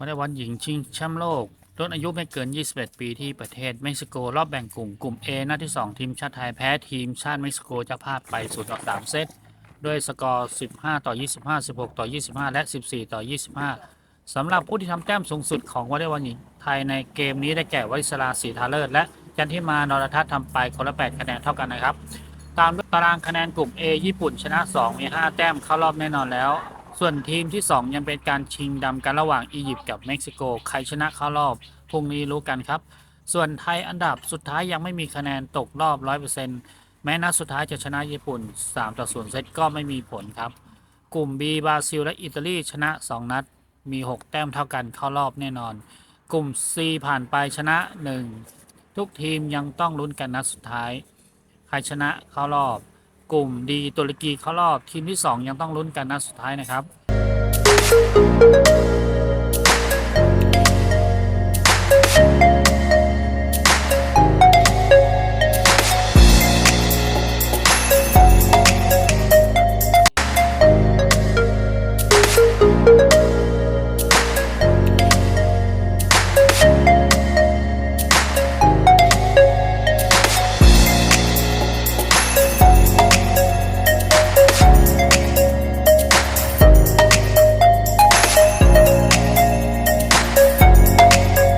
วอลเลย์บอลหญิงชิงแชมป์โลกรุ่นอายุไม่เกิน 21 ปีที่ประเทศเม็กซิโก รอบแบ่งกลุ่ม กลุ่ม A นัดที่ 2 ทีมชาติไทยแพ้ทีมชาติเม็กซิโกจ้าภาพไป0ต่อ3เซต ด้วยสกอร์ 15 ต่อ 25 16 ต่อ 25 และ 14 ต่อ 25 สำหรับผู้ที่ทำแต้มสูงสุดของวอลเลย์บอลหญิงไทยในเกมนี้ได้แก่วลิศราศรีทาเลิศและจันทิมานรทัศน์ทำไปคนละ 8 คะแนนเท่ากันนะครับ ตามตารางคะแนนกลุ่ม A ญี่ปุ่นชนะ 2 มี 5 แต้มเข้ารอบแน่นอนแล้ว ส่วนทีมที่ 2 ยังเป็นการชิงดำกันระหว่างอียิปต์กับเม็กซิโก ใครชนะเข้ารอบพรุ่งนี้รู้กันครับ ส่วนไทยอันดับสุดท้ายยังไม่มีคะแนนตกรอบ 100%แม้นัดสุดท้ายจะชนะญี่ปุ่น3ต่อ0เซตก็ไม่มีผลครับ กลุ่ม B บราซิลและอิตาลีชนะ 2 นัด มี 6 แต้มเท่ากันเข้ารอบแน่นอน กลุ่ม C ผ่านไปชนะ 1 ทุกทีมยังต้องลุ้นกันนัดสุดท้าย ใครชนะเข้ารอบ กลุ่มดีตุรกีเข้ารอบทีมที่ 2 ยังต้องลุ้นกันนัดสุดท้ายนะครับ